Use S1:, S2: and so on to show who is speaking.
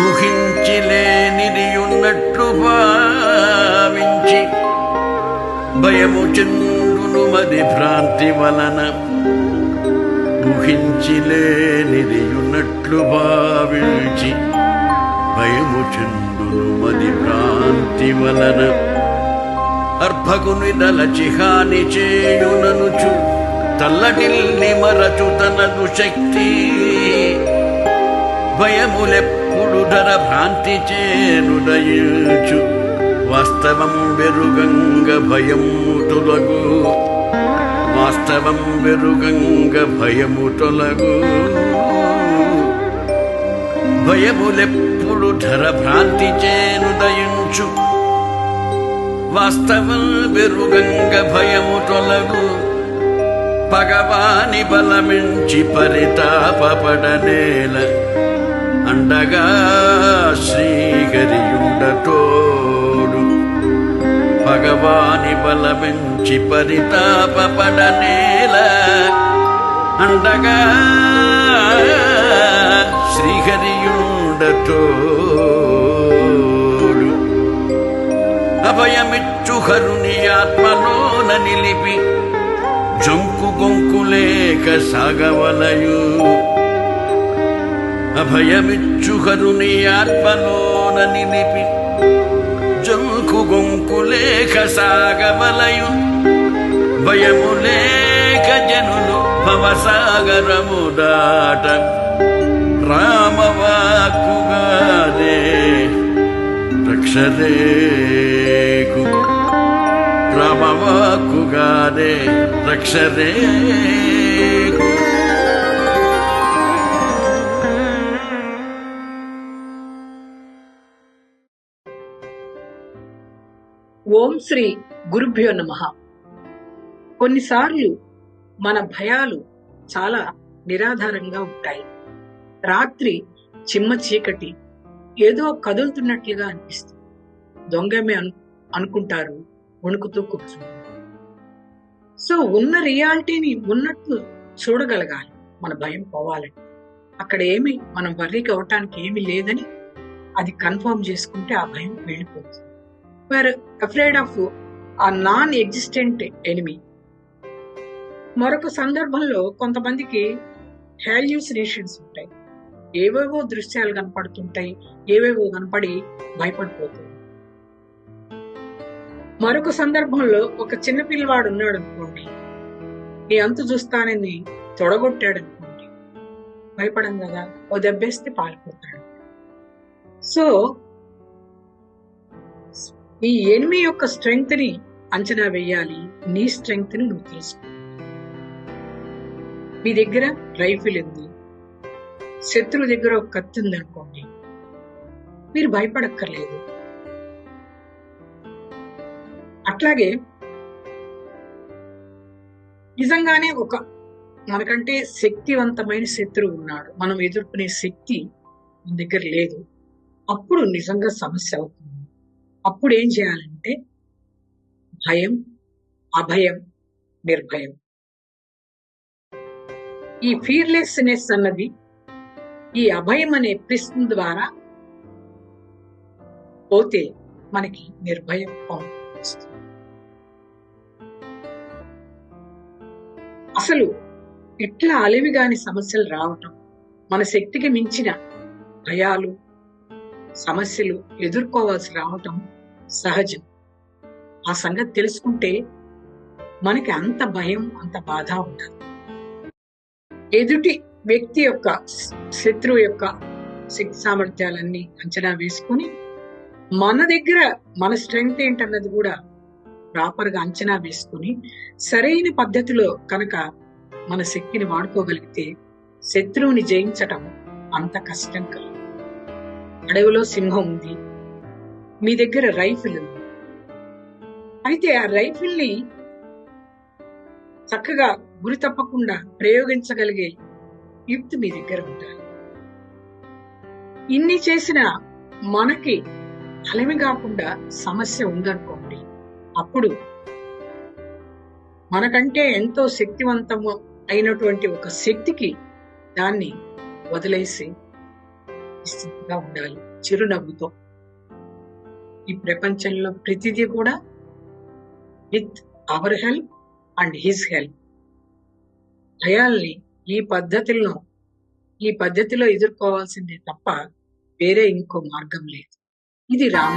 S1: ఊహించిలేనిదియున్నట్లు భావించి భయము చెందును మది భ్రాంతి వలన ఊహించిలేనిదియున్నట్లు భావించి భయము చెందును మది భ్రాంతి వలన అర్భకుని దలచి హాని చేయుననుచు తల్లటిల్ని మరచు తనదు శక్తి భయములెప్పుడు ధర భ్రాంతి చేనుదయించు వాస్తవం వెరుగంగ భయము తొలగు వాస్తవం వెరుగంగ భయము తొలగు భయములెప్పుడు ధర భ్రాంతి చేనుదయించు వాస్తవం వెరుగంగ భయము తొలగు పగవాని బలమించి పరితాపపడనేల. అండగా శ్రీహరియుండటోడు. భగవాని బలమించి పరితాపపడనేల అండగా శ్రీహరియుండటోడు. అభయమిచ్చు హరుని ఆత్మలోన నిలిపి జంకు గొంకులేక సాగవలయు. అభయమిచ్చు హరుని ఆత్మలోన నిలిపి జంకు గొంకు లేఖ సాగమలయు భయము లేక జనులు భవసాగరము దాట రామవాక్కుగాదే రక్షరేకు. రామవాక్కుగాదే రక్షరేకు.
S2: ఓం శ్రీ గురుభ్యో నమ. కొన్నిసార్లు మన భయాలు చాలా నిరాధారంగా ఉంటాయి. రాత్రి చిమ్మ చీకటి ఏదో కదులుతున్నట్లుగా అనిపిస్తుంది. దొంగమే అను అనుకుంటారు వణుకుతూ కూర్చుంటారు. సో ఉన్న రియాలిటీని ఉన్నట్టు చూడగలగాలి మన భయం పోవాలని. అక్కడ ఏమి మనం వర్రీకి అవ్వటానికి ఏమీ లేదని అది కన్ఫర్మ్ చేసుకుంటే ఆ భయం వెళ్ళిపోతుంది. We're afraid of a non existent enemy మరొక సందర్భంలో కొంతమందికి హాల్యూసినేషన్స్ ఉంటాయి. ఏవేవో దృశ్యాలు కనపడుతుంటాయి ఏవేవో కనపడి భయపడిపోతుంది మరొక సందర్భంలో ఒక చిన్న పిల్లవాడు ఉన్నాడు అనుకోండి. ఈ అంతు చూస్తానని తొడగొట్టాడు అనుకోండి. భయపడం కదా ఓ దెబ్బేస్తే పారిపోతాడు సో ఈ ఎనిమి యొక్క స్ట్రెంగ్త్ని అంచనా వేయాలి. నీ స్ట్రెంగ్త్ని నువ్వు తెలుసుకో మీ దగ్గర రైఫిల్ ఉంది. శత్రువు దగ్గర ఒక కత్తి ఉందనుకోండి మీరు భయపడక్కర్లేదు. అట్లాగే నిజంగానే ఒక మనకంటే శక్తివంతమైన శత్రువు ఉన్నాడు. మనం ఎదుర్కొనే శక్తి మన దగ్గర లేదు. అప్పుడు నిజంగా సమస్య అవుతుంది. అప్పుడు ఏం చేయాలంటే భయం అభయం నిర్భయం. ఈ ఫీర్లెస్నెస్ అన్నది ఈ అభయం అనే ప్రశ్న ద్వారా పోతే మనకి నిర్భయం వస్తుంది అసలు ఇట్లా అలివిగాని సమస్యలు రావటం మన శక్తికి మించిన భయాలు సమస్యలు ఎదుర్కోవాల్సి రావటం సహజం. ఆ సంగతి తెలుసుకుంటే మనకి అంత భయం అంత బాధ ఉండదు ఎదుటి వ్యక్తి యొక్క శత్రువు యొక్క శక్తి సామర్థ్యాలన్నీ అంచనా వేసుకుని మన దగ్గర మన స్ట్రెంగ్త్ ఏంటన్నది కూడా ప్రాపర్గా అంచనా వేసుకుని సరైన పద్ధతిలో కనుక మన శక్తిని వాడుకోగలిగితే శత్రువుని జయించటం అంత కష్టం కాదు. అడవిలో సింహం ఉంది మీ దగ్గర రైఫిల్ ఉంది. అయితే ఆ రైఫిల్ని చక్కగా గురి తప్పకుండా ప్రయోగించగలిగే యుక్తి మీ దగ్గర ఉండాలి. ఇన్ని చేసిన మనకి అలమి కాకుండా సమస్య ఉందనుకోండి అప్పుడు మనకంటే ఎంతో శక్తివంతము అయినటువంటి ఒక శక్తికి దాన్ని వదిలేసి నిశ్చింతగా ఉండాలి. చిరునవ్వుతో. ఈ ప్రపంచంలో ప్రతిదీ కూడా with our help and his help. భయాల్ని ఈ పద్ధతులను ఈ పద్ధతిలో ఎదుర్కోవాల్సిందే తప్ప వేరే ఇంకో మార్గం లేదు. ఇది రామ